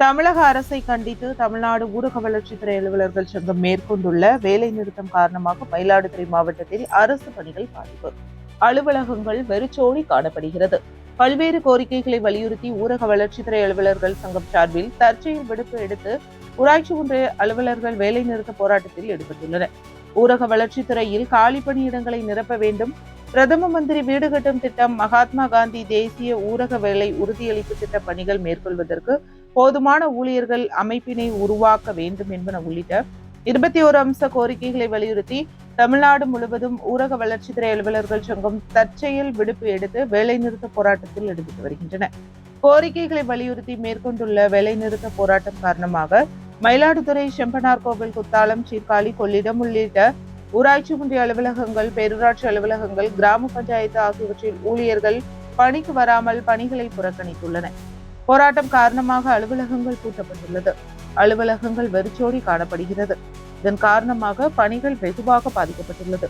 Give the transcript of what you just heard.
தமிழக அரசை கண்டித்து தமிழ்நாடு ஊரக வளர்ச்சித்துறை அலுவலர்கள் சங்கம் மேற்கொண்டுள்ள வேலை நிறுத்தம் காரணமாக மயிலாடுதுறை மாவட்டத்தில் அரசு பணிகள் பாதிப்பு. அலுவலகங்கள் வெறிச்சோடி காணப்படுகிறது. பல்வேறு கோரிக்கைகளை வலியுறுத்தி ஊரக வளர்ச்சித்துறை அலுவலர்கள் சங்கம் சார்பில் தற்செயல் விடுப்பு எடுத்து ஊராட்சி ஒன்றிய அலுவலர்கள் வேலை நிறுத்த போராட்டத்தில் ஈடுபட்டுள்ளனர். ஊரக வளர்ச்சித்துறையில் காலி பணியிடங்களை நிரப்ப வேண்டும். பிரதம மந்திரி வீடு கட்டும் திட்டம் மகாத்மா காந்தி தேசிய ஊரக வேலை உறுதியளிப்பு திட்ட பணிகள் மேற்கொள்வதற்கு போதுமான ஊழியர்கள் அமைப்பினை உருவாக்க வேண்டும் என்பன உள்ளிட்ட இருபத்தி ஒரு அம்ச கோரிக்கைகளை வலியுறுத்தி தமிழ்நாடு முழுவதும் ஊரக வளர்ச்சித்துறை அலுவலர்கள் சங்கம் தற்செயல் விடுப்பு எடுத்து வேலைநிறுத்த போராட்டத்தில் ஈடுபட்டு வருகின்றன. கோரிக்கைகளை வலியுறுத்தி மேற்கொண்டுள்ள வேலைநிறுத்த போராட்டம் காரணமாக மயிலாடுதுறை செம்பனார் கோவில் குத்தாலம் சீர்காழி கொள்ளிடம் உள்ளிட்ட ஊராட்சி ஒன்றிய அலுவலகங்கள் பேரூராட்சி அலுவலகங்கள் கிராம பஞ்சாயத்து ஆகியவற்றில் ஊழியர்கள் பணிக்கு வராமல் பணிகளை புறக்கணித்துள்ளன. போராட்டம் காரணமாக அலுவலகங்கள் பூட்டப்பட்டுள்ளது. அலுவலகங்கள் வெறிச்சோடி காணப்படுகிறது. இதன் காரணமாக பணிகள் வெகுவாக பாதிக்கப்பட்டுள்ளது.